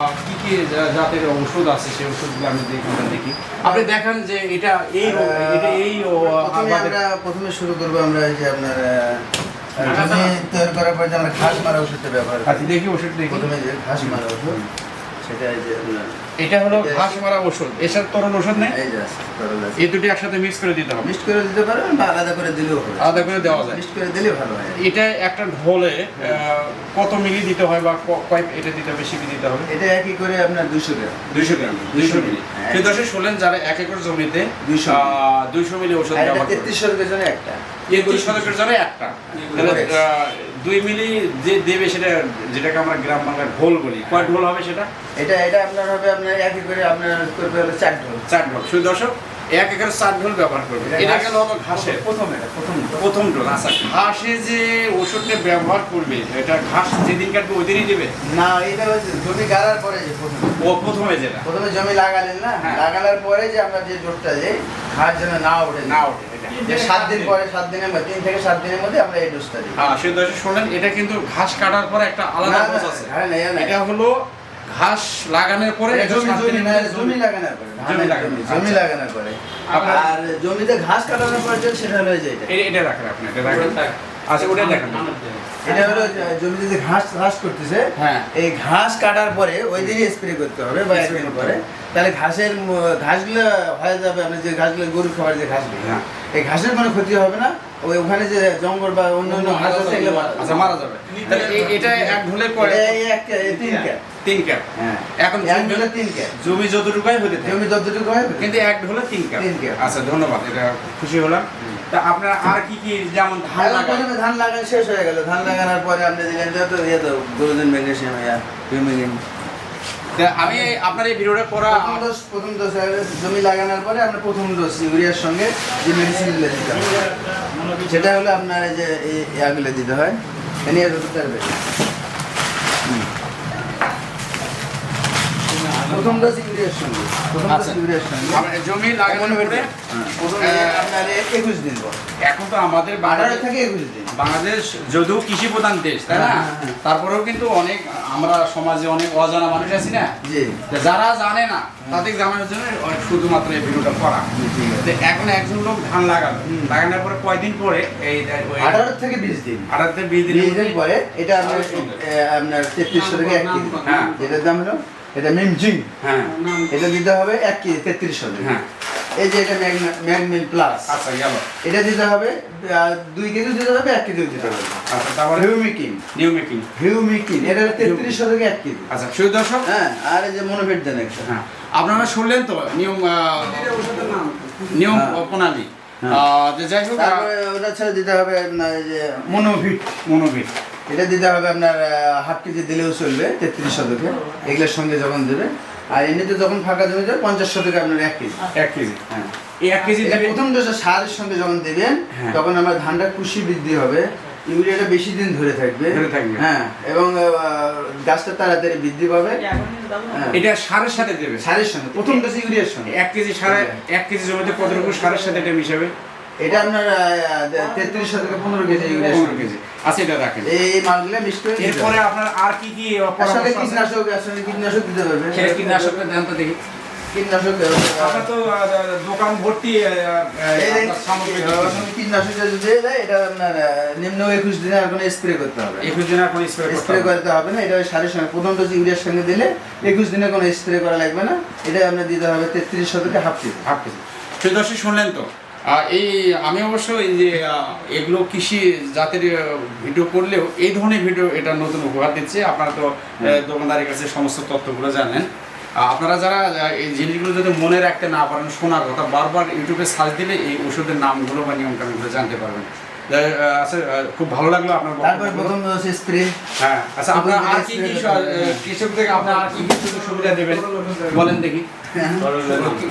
কি কি জাতের ওষুধ আছে সেই ওষুধগুলো আমি দেখি আপনি দেখান যে এটা এই এটা এই প্রথমে আমরা প্রথমে শুরু করব আমরা এই যে আপনার জমি তৈরি করার পর যে আমরা ঘাস মারা ওষুধটা ব্যবহার আচ্ছা করি দেখি ওষুধ দেখি। প্রথমে যে ঘাস মারা ওষুধ এটা হলো ঘাস মারা ওষুধ এসব তরল ওষুধ নেই? এই দুটি একসাথে মিক্স করে দিতে হবে। মিক্সড করে দিতে পারবেন বা আলাদা করে দিলেও হবে। আলাদা করে দেওয়া যায়। মিক্সড করে দিলে ভালো হয়। এটা একটা ঢোলে কত মিলি দিতে হয় বা কয় এটা দিতে বেশি দিতে হবে? এটা একই করে আপনার দুশো গ্রাম। দুইশো গ্রাম দুইশো মিলি। হ্যাঁ। সেই দশে শোলেন যারা এক একর জমিতে 200 দুইশো মিলি ওষুধ ব্যবহার করবে তেত্রিশ শতকের জন্য একটা। দুই শতকের জন্য একটা। দুই মিলি যে দেবে সেটা যেটাকে আমরা গ্রাম বাংলার ঢোল বলি। কয় ঢোল হবে সেটা? এটা এটা আপনার হবে আপনার একই করে আপনার করবে হলো চার ঢোল। চার ঢোল। শুধু দর্শক এক একর চার ঢোল ব্যবহার করবে। এটা গেল হলো ঘাসের। প্রথম এটা প্রথম। প্রথম ঢোল আচ্ছা। ঘাসে যে ওষুধটা ব্যবহার করবে এটা ঘাস যেদিন কাটবে ওই দিনই দেবে? না এটা হচ্ছে জমি গাড়ার পরে যে প্রথম। ও প্রথমে যেটা। প্রথমে জমি লাগালেন না? হ্যাঁ। লাগানোর পরে যে আমরা যে ডোজটা যে ঘাস যেন না ওঠে। না ওঠে যে সাত দিন পরে সাত দিনের মধ্যে তিন থেকে সাত দিনের মধ্যে আমরা এই ডোজটা দিই। হ্যাঁ সেই দর্শক শুনলেন এটা কিন্তু ঘাস কাটার পরে একটা আলাদা ডোজ আছে। হ্যাঁ, না। এটা হলো ঘাস লাগানোর পরে জমি লাগানোর পরে জমি লাগানোর, জমি, জমি আচ্ছা। লাগানোর পরে। আপনার- আর জমিতে ঘাস কাটানোর পরে সেটা হয়ে যায় এটা। রাখেন আপনি এটা রাখেন। আচ্ছা ওটা দেখেন। এটা হলো জমিতে যে ঘাস চাষ করতেছে হ্যাঁ। এই ঘাস কাটার পরে ওই দিনই স্প্রে করতে হবে বা স্প্রে পরে। তাহলে ঘাসের ঘাসগুলো হয়ে যাবে আপনি যে ঘাসগুলো গরু খাবার যে ঘাসগুলো হ্যাঁ। এই ঘাসের কোনো ক্ষতি হবে না। ওই ওখানে যে জঙ্গল বা অন্য অন্য ঘাস আছে এগুলো মারা যাবে। আচ্ছা মারা যাবে। এটা এক ঢোলে পরে এই এক তিন ক্যাপ। তিন ক্যাপ। হ্যাঁ। এখন এক ঢোলে তিন ক্যাপ। জমি যতটুকুই হতে জমি যতটুকু হয় কিন্তু এক ঢোলে তিন ক্যাপ। তিন ক্যাপ। আচ্ছা ধন্যবাদ এটা খুশি হলাম। তা আপনার আর কি কি যেমন ধান লাগান? ধান লাগানো শেষ হয়ে গেল। ধান লাগানোর পরে আপনি দিলেন যত ইয়ে তো গোলডেন ম্যাগনেসিয়াম ইয়া হিউমিনিন। তা আমি আপনার এই ভিডিওটা করা প্রথম ডোজ প্রথম ডোজ জমি লাগানোর পরে আমরা প্রথম ডোজ ইউরিয়ার সঙ্গে যে মেডিসিন দিতে হয় সেটা হলো আপনার এই যে এই ইয়াগুলো দিতে হয়। এ নিয়ে যত প্রথম ডোজ ইউরিয়ার সঙ্গে। প্রথম ডোজ আচ্ছা। ইউরিয়ার সঙ্গে। জমি লাগানোর পরে? হ্যাঁ, প্রথম আহ, আপনার একুশ দিন পর। এখন তো আমাদের আঠারো বাংলাদেশ থেকে একুশ দিন। বাংলাদেশ যদিও কৃষি প্রধান দেশ তাই না? হ্যাঁ, হ্যাঁ। তারপরেও কিন্তু অনেক আমরা সমাজে অনেক অজানা মানুষ আছি না? যারা জানে না তাদের জানানোর জন্য শুধুমাত্র এই ভিডিওটা করা। এখন একজন লোক ধান লাগালো। লাগানোর পরে কয়দিন পরে এই আঠারো থেকে বিশ দিন। আঠারো থেকে বিশ দিন পরে এটা আপনার আপনার তেত্রিশশো থেকে এক কেজি হ্যাঁ। যেটার দাম হলো? এটা মিমজিং হ্যাঁ। এটা দিতে হবে এক কেজি তেত্রিশশো থেকে হ্যাঁ। এই যে এটা ম্যাগমিল প্লাস আচ্ছা গেল। এটা দিতে হবে দুই কেজি দিতে হবে এক কেজি দিতে হবে। আচ্ছা তারপরে? হিউমিকিন নিউ মেকিং হিউমিকিন এটা তেত্রিশশো থেকে এক কেজি। আচ্ছা শুধু দর্শক হ্যাঁ আর এই যে মনোভেট দেন একটা। হ্যাঁ। আপনারা শুনলেন তো নিয়ম নিয়ম হ্যাঁ। প্রণালী। হ্যাঁ। যে যাই হোক তারপরে ওটা ছাড়া দিতে হবে যে মনোভিট মনোবিট এটা দিতে হবে আপনার হাফ কেজি দিলেও চলবে তেত্রিশ শতকে। এগুলোর সঙ্গে যখন দেবে আর এমনিতে যখন ফাঁকা জমি যাবে পঞ্চাশ শতকে আপনার এক কেজি। এক কেজি। হ্যাঁ। এই এক কেজি প্রথম ডোজে সারের সঙ্গে যখন দেবেন হ্যাঁ। তখন আমার ধানটা কুশি বৃদ্ধি হবে। ইউরিয়াটা বেশি দিন ধরে থাকবে। ধরে থাকবে। হ্যাঁ এবং গাছটা তাড়াতাড়ি বৃদ্ধি পাবে। হ্যাঁ। এটা সারের সাথে দেবে? সারের সঙ্গে প্রথম ডোজে ইউরিয়ার সঙ্গে। এক কেজি সারে এক কেজি জমিতে কতটুকু সারের সাথে এটা মিশাবে এটা আপনার তেত্রিশ থেকে পনেরো কেজি ইউরিয়ার পনেরো কেজি। আচ্ছা এটা রাখেন। এই মালগুলো মিক্স করে এরপরে আপনার আর কি কি এর পরামর্শ আছে? কীটনাশক কীটনাশক দিতে পারবে। সেটা কীটনাশকের দেন তো দেখি। কীটনাশক আপনার তো দোকান ভর্তি আহ, আহ, এই আপনার সামগ্রী কীটনাশক যদি দেয় এটা আপনার নিম্ন একুশ দিনে আর কোনো স্প্রে করতে হবে একুশ দিন আর কোনো স্প্রে করতে স্প্রে হবে না। করতে হবে না এটা ওই সারের সঙ্গে প্রথম ডোজ ইউরিয়ার সঙ্গে দিলে একুশ দিনে কোনো স্প্রে করা লাগবে না। এটা আপনার দিতে হবে তেত্রিশ শতকে হাফ কেজি। Half KG. সেই দর্শক শুনলেন তো? এই আমি অবশ্য এই যে এগুলো কৃষি জাতের ভিডিও করলেও এই ধরনের ভিডিও এটা নতুন উপহার দিচ্ছে। আপনারা তো দোকানদারের কাছে সমস্ত তথ্যগুলো জানেন। আপনারা যারা এই জিনিসগুলো যদি মনে রাখতে না পারেন শোনার কথা বারবার ইউটিউবে সার্চ দিলে এই ওষুধের নামগুলো বা নিয়মকানুনগুলো জানতে পারবেন। আচ্ছা খুব ভালো লাগল আপনার তারপরে। প্রথম স্প্রে হ্যাঁ আচ্ছা আপনার আর কি কি কৃষক থেকে আপনার আর কি কি সুযোগ সুবিধা দেবেন? বলেন দেখি।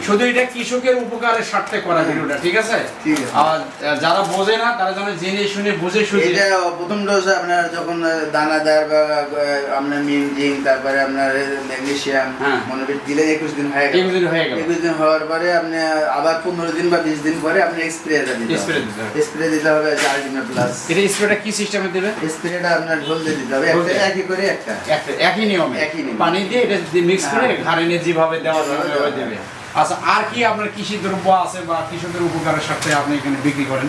শুধু এটা কৃষকের উপকারের স্বার্থে করা ভিডিওটা ঠিক আছে? আর যারা বোঝে না তারা যেন জেনে শুনে বুঝে শুনে এটা প্রথম ডোজ আপনার যখন দানাদার বা আপনার মিমজিং তারপরে আপনার ম্যাগনেসিয়াম হ্যাঁ। মনোবিট দিলে একুশ দিন হয়ে গেল। একুশ দিন হয়ে গেল। একুশ দিন হওয়ার পরে আপনি আবার পনেরো দিন বা বিশ দিন পরে আপনি স্প্রেটা দিতে Spray দিতে হবে। স্প্রে দিতে হবে আল্টিমা প্লাস এটা স্প্রেটা কি সিস্টেমে দেবে? স্প্রেটা আপনার ঢোল দিয়ে দিতে হবে। একটা একই করে একটা। একটা একই নিয়মে? একই নিয়মে। পানি দিয়ে এটা মিক্স করে হ্যাঁ। ঘাড়ে নিয়ে যেভাবে দেওয়া যাবে ওইভাবে দেবে। আচ্ছা আর কি আপনার কৃষি দ্রব্য আছে বা কৃষকের উপকারের সাথে আপনি এখানে বিক্রি করেন?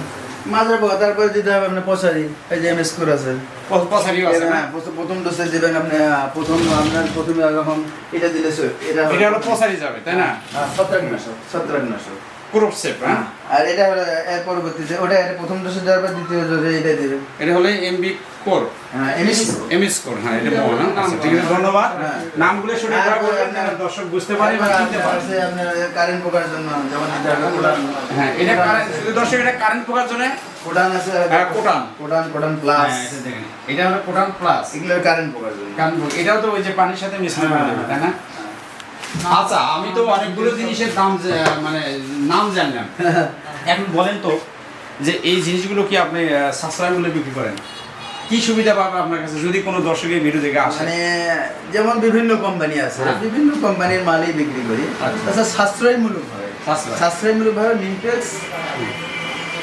পাওয়া তারপরে দিতে হবে আপনার পচারি। এই যে আছে। হ্যাঁ, প্রথম- ডোজে দিবেন আপনি প্রথম আপনার প্রথমে যখন এটা দিলে এটা এটা হলো পছারি যাবে তাই না? ছত্রাকনাশক ছত্রাকনাশক ক্রোপসেপ হ্যাঁ। আর এটা হলো এর পরবর্তীতে ওটা এর প্রথম ডোজে দেওয়ার পর দ্বিতীয় ডোজে এটা দিবে। এটা হলো এমবি কোর হ্যাঁ এমএস এমএস কোর হ্যাঁ এটা বড় না। আচ্ছা ঠিক আছে ধন্যবাদ। হ্যাঁ। নামগুলো শুনে আপনার- দর্শক বুঝতে পারে বা চিনতে পারে। আছে আপনার কারেন্ট পোকার জন্য যেমন কোডান হ্যাঁ এটা কারেন্ট দর্শক এটা কারেন্ট পোকার জন্য? কোডান আছে। হ্যাঁ, কোডান। কোডান কোডান প্লাস হ্যাঁ, এটা দেখেন। এটা হলো কোটান প্লাস এগুলো কারেন্ট পোকার জন্য। কারণ এটাও তো ওই যে পানির সাথে মিশ্রণ করে দেবে তাই না? আচ্ছা আমি তো অনেকগুলো জিনিসের দাম মানে নাম জানলাম। এখন বলেন তো যে এই জিনিসগুলো কি আপনি সাশ্রয় মূল্যে বিক্রি করেন? কি সুবিধা পাবে আপনার কাছে যদি কোনো দর্শকের ভিডিও দেখে আসে? মানে যেমন বিভিন্ন কোম্পানি আছে হ্যাঁ। বিভিন্ন কোম্পানির মালই বিক্রি করি। আচ্ছা। সাশ্রয় সাশ্রয়মূলক ভাবে সাশ্রয়। সাশ্রয়মূলক ভাবে লিমিটেক্স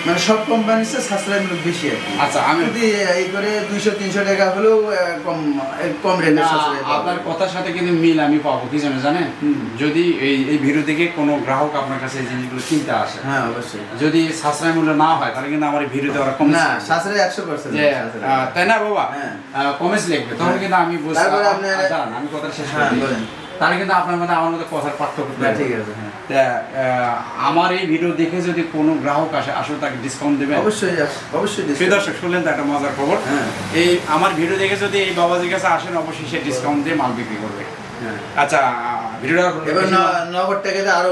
মানে সব কোম্পানির চেয়ে সাশ্রয়মূলক বেশি আর আচ্ছা আমি যদি এই করে দুইশো তিনশো টাকা হলেও কম কম রেটে সাশ্রয় আপনার কথার সাথে কিন্তু মিল আমি পাবো কি জানেন? জানেন যদি এই এই ভিডিও দেখে কোনো গ্রাহক আপনার কাছে এই জিনিসগুলো কিনতে আসে হ্যাঁ অবশ্যই। যদি সাশ্রয় মূল্য না হয় তাহলে কিন্তু আমার এই ভিডিওতে ওরা কম না সাশ্রয় একশো পার্সেন্ট তাই না বাবা? হ্যাঁ। কমেন্টস লিখবে তখন হ্যাঁ। কিন্তু আমি বুঝতে আমি কথা শেষ হ্যাঁ, করি। তাহলে কিন্তু আপনার মধ্যে আমার মধ্যে কথার পার্থক্য ঠিক আছে হ্যাঁ আমার এই ভিডিও দেখে যদি কোনো গ্রাহক আসে আসলে তাকে ডিসকাউন্ট দেবে অবশ্যই অবশ্যই। দর্শক শুনলেন তো একটা মজার খবর হ্যাঁ। এই আমার ভিডিও দেখে যদি এই বাবাজির কাছে আসেন অবশ্যই সে ডিসকাউন্ট দিয়ে মাল বিক্রি করবে হ্যাঁ। আচ্ছা ভিডিওটা এবার বেশি না- ন- নগদ টাকাতে আরও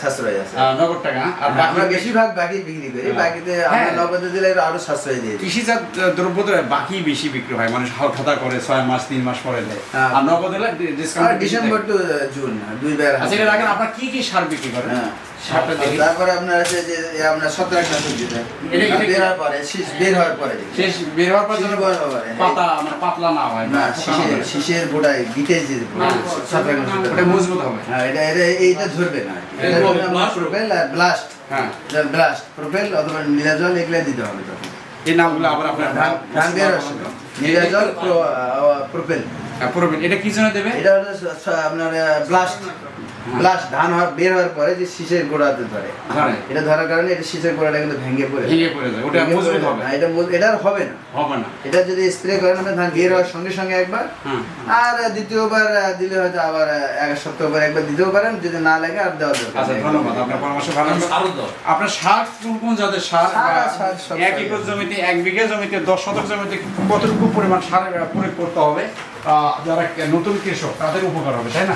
সাশ্রয় আছে। নগদ টাকা। আর আমরা বেশিরভাগ বাকি বিক্রি করি। হ্যাঁ। বাকিতে আমরা হ্যাঁ। নগদে দিলে আরও সাশ্রয় দিই। কৃষিজাত দ্রব্য তো বাকি বেশি বিক্রি হয়। মানুষ হঠাৎ করে ছয় মাস তিন মাস পরে দেয়। হ্যাঁ। আর নগদ হলে ডিসকাউন্ট ডিসেম্বর টু জুন দুই আচ্ছা রাখেন। আপনার কি কি সার বিক্রি করেন? হ্যাঁ। তারপরে আপনার আছে যে আপনার ছত্রাকনাশক দিতে এটা- এটা- বের হওয়ার পরে শীষ বের হওয়ার পরে দিতে। শেষ বের হওয়ার পর শীষ বের হওয়ার পরে। পাতা মানে পাতলা না হয় না শীষের শীষের গোড়ায় বিটে যে হ্যাঁ। ছত্রাকনাশক মজবুত হবে। হ্যাঁ এটা এটা এইটা ধরবে না। এটা এটা ধরবে blast? আপনার প্রোপেল আর ব্লাস্ট হ্যাঁ। ব্লাস্ট প্রোপেল অথবা নীলাজল এগুলো দিতে হবে তখন। এই নামগুলো আবার আপনার ধান ধান নীলাজল প্রোপেল হ্যাঁ, এটা কি জন্য দেবে? এটা হলো স- আপনার ব্লাস্ট ব্লাস্ট ধান হওয়া বের হওয়ার পরে যে শীষের গোড়াতে ধরে। ধরে। এটা ধরার কারণে এটা শীষের গোড়াটা কিন্তু ভেঙে পড়ে ভেঙে পড়ে যায়। ওটা মজবুত হবে। না, এটা এটা হবে না। হবে না। এটা যদি স্প্রে করেন আপনার ধান বের হওয়ার সঙ্গে সঙ্গে একবার। হ্যাঁ। আর দ্বিতীয়বার দিলে হয়তো আবার এক সপ্তাহ পর একবার দিতেও পারেন। যদি না লাগে আর দেওয়া দরকার আচ্ছা ধন্যবাদ। আপনার পরামর্শ ভালো লাগল। আপনার সার কোন কোন জাতের সার? এক একর জমিতে এক বিঘা জমিতে দশ শতক জমিতে কতটুকু পরিমাণ সার প্রয়োগ করতে হবে? আহ, যারা নতুন কৃষক তাদের উপকার হবে তাই না?